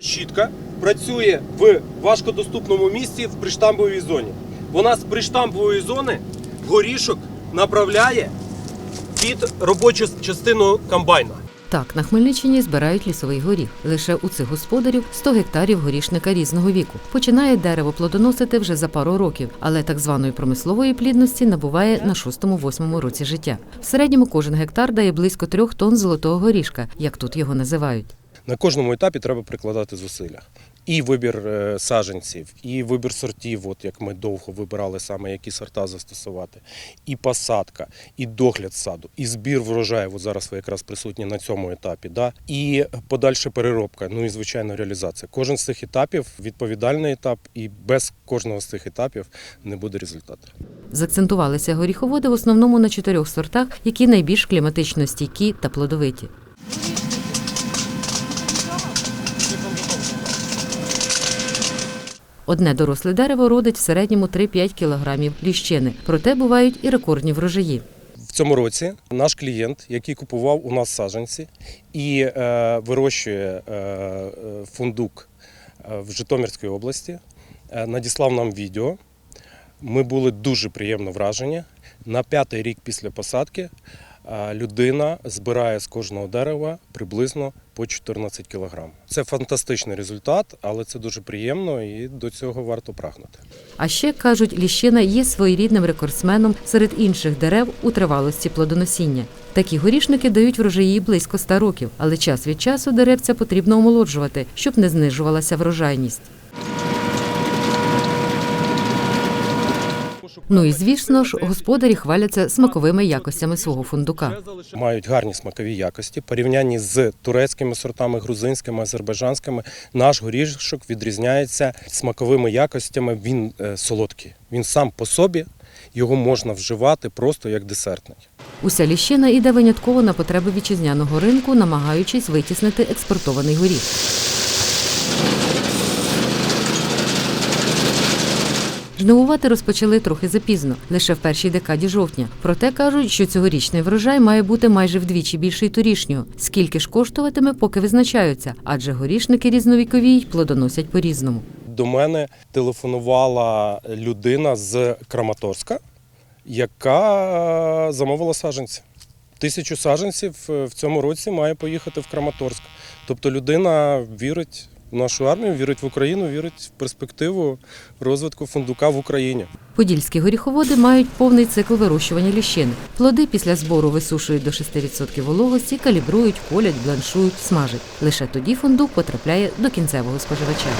Щітка працює в важкодоступному місці в приштамбовій зоні. Вона з приштамбової зони горішок направляє під робочу частину комбайна. Так, на Хмельниччині збирають лісовий горіх. Лише у цих господарів 100 гектарів горішника різного віку. Починає дерево плодоносити вже за пару років, але так званої промислової плідності набуває на 6-8 році життя. В середньому кожен гектар дає близько трьох тонн золотого горішка, як тут його називають. На кожному етапі треба прикладати зусилля. І вибір е, саджанців, і вибір сортів, от як ми довго вибирали саме, які сорта застосувати, і посадка, і догляд саду, і збір врожаю. От зараз ви якраз присутні на цьому етапі. Да? І подальша переробка, ну і звичайно реалізація. Кожен з цих етапів відповідальний етап, і без кожного з цих етапів не буде результату. Закцентувалися горіховоди в основному на чотирьох сортах, які найбільш кліматично стійкі та плодовиті. Одне доросле дерево родить в середньому 3-5 кілограмів ліщини, проте бувають і рекордні врожаї. В цьому році наш клієнт, який купував у нас саджанці і е, вирощує е, фундук е, в Житомирській області, надіслав нам відео. Ми були дуже приємно вражені. На п'ятий рік після посадки людина збирає з кожного дерева приблизно по 14 кілограм. Це фантастичний результат, але це дуже приємно і до цього варто прагнути. А ще кажуть, ліщина є своєрідним рекордсменом серед інших дерев у тривалості плодоносіння. Такі горішники дають врожаї близько 100 років, але час від часу деревця потрібно омолоджувати, щоб не знижувалася врожайність. Ну і звісно ж, господарі хваляться смаковими якостями свого фундука. мають гарні смакові якості. Порівнянні з турецькими сортами, грузинськими, азербайджанськими, наш горішок відрізняється смаковими якостями. Він е, солодкий. Він сам по собі його можна вживати просто як десертний. Уся ліщина іде винятково на потреби вітчизняного ринку, намагаючись витіснити експортований горіх. Жнивувати розпочали трохи запізно, лише в першій декаді жовтня. Проте кажуть, що цьогорічний врожай має бути майже вдвічі більший торішнього. Скільки ж коштуватиме, поки визначаються, адже горішники різновікові й плодоносять по-різному. До мене телефонувала людина з Краматорська, яка замовила саджанці. Тисячу саджанців е, в цьому році має поїхати в Краматорськ. Тобто людина вірить нашу армію, вірить в Україну, вірить в перспективу розвитку фундука в Україні. Подільські горіховоди мають повний цикл вирощування ліщини. Плоди після збору висушують до 6% вологості, калібрують, колять, бланшують, смажать. Лише тоді фундук потрапляє до кінцевого споживача.